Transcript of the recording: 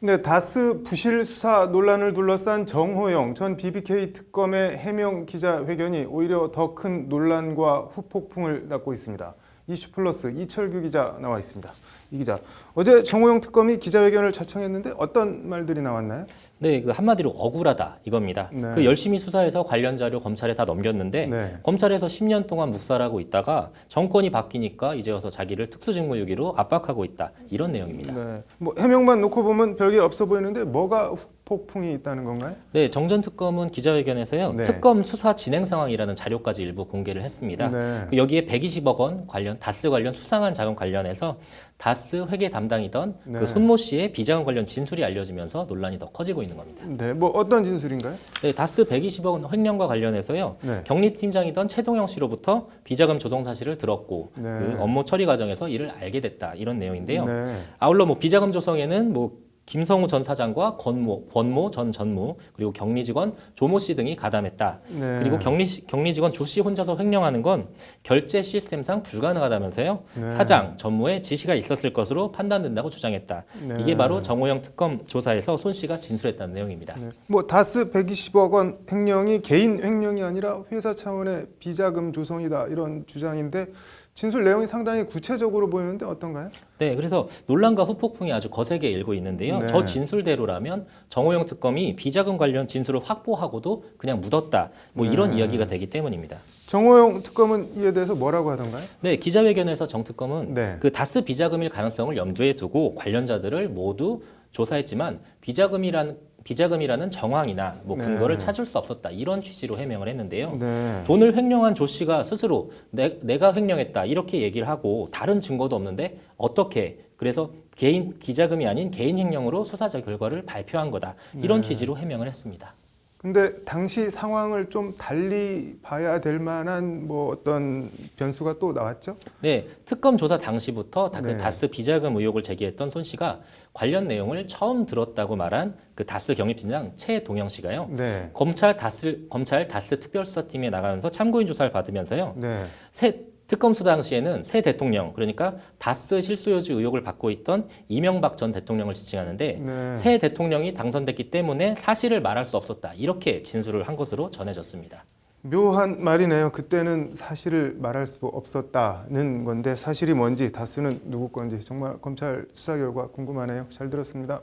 네, 다스 부실 수사 논란을 둘러싼 정호영 전 BBK 특검의 해명 기자 회견이 오히려 더 큰 논란과 후폭풍을 낳고 있습니다. 이슈 플러스 이철규 기자 나와 있습니다. 이 기자, 어제 정호영 특검이 기자회견을 자청했는데 어떤 말들이 나왔나요? 네, 그 한마디로 억울하다 이겁니다. 네. 그 열심히 수사해서 관련 자료 검찰에 다 넘겼는데 네. 검찰에서 10년 동안 묵살하고 있다가 정권이 바뀌니까 이제 와서 자기를 특수직무유기로 압박하고 있다 이런 내용입니다. 네, 뭐 해명만 놓고 보면 별게 없어 보이는데 뭐가 후 폭풍이 있다는 건가요? 네, 정전 특검은 기자회견에서요 네. 특검 수사 진행 상황이라는 자료까지 일부 공개를 했습니다. 네. 그 여기에 120억 원 관련 다스 관련 수상한 자금 관련해서 다스 회계 담당이던 네. 그 손모 씨의 비자금 관련 진술이 알려지면서 논란이 더 커지고 있는 겁니다. 네, 뭐 어떤 진술인가요? 네, 다스 120억 원 횡령과 관련해서요. 네. 경리팀장이던 최동영 씨로부터 비자금 조성 사실을 들었고 네. 그 업무 처리 과정에서 이를 알게 됐다 이런 내용인데요. 네. 아울러 뭐 비자금 조성에는 뭐 김성우 전 사장과 권모, 권모 전 전무 그리고 격리 직원 조모 씨 등이 가담했다. 네. 그리고 격리 격리 직원 조 씨 혼자서 횡령하는 건 결제 시스템상 불가능하다면서요. 네. 사장 전무의 지시가 있었을 것으로 판단된다고 주장했다. 네. 이게 바로 정호영 특검 조사에서 손 씨가 진술했다는 내용입니다. 네. 뭐 다스 120억 원 횡령이 개인 횡령이 아니라 회사 차원의 비자금 조성이다 이런 주장인데 진술 내용이 상당히 구체적으로 보이는데 어떤가요? 네, 그래서 논란과 후폭풍이 아주 거세게 일고 있는데요. 네. 저 진술대로라면 정호영 특검이 비자금 관련 진술을 확보하고도 그냥 묻었다. 뭐 이런 네. 이야기가 되기 때문입니다. 정호영 특검은 이에 대해서 뭐라고 하던가요? 네, 기자회견에서 정 특검은 네. 그 다스 비자금일 가능성을 염두에 두고 관련자들을 모두 조사했지만 비자금이란 비자금이라는 정황이나 뭐 네. 근거를 찾을 수 없었다 이런 취지로 해명을 했는데요. 네. 돈을 횡령한 조 씨가 스스로 내, 내가 횡령했다 이렇게 얘기를 하고 다른 증거도 없는데 어떻게 그래서 개인 기자금이 아닌 개인 횡령으로 수사자 결과를 발표한 거다 이런 네. 취지로 해명을 했습니다. 근데 당시 상황을 좀 달리 봐야 될 만한 뭐 어떤 변수가 또 나왔죠? 네, 특검 조사 당시부터 다그 네. 다스 비자금 의혹을 제기했던 손 씨가 관련 내용을 처음 들었다고 말한 그 다스 경립팀장 최동영 씨가요. 네. 검찰 다스 검찰 다스 특별수사팀에 나가면서 참고인 조사를 받으면서요. 네. 새 특검 수사 당시에는 새 대통령 그러니까 다스 실소유주 의혹을 받고 있던 이명박 전 대통령을 지칭하는데 네. 새 대통령이 당선됐기 때문에 사실을 말할 수 없었다 이렇게 진술을 한 것으로 전해졌습니다. 묘한 말이네요. 그때는 사실을 말할 수 없었다는 건데 사실이 뭔지 다스는 누구 건지 정말 검찰 수사 결과 궁금하네요. 잘 들었습니다.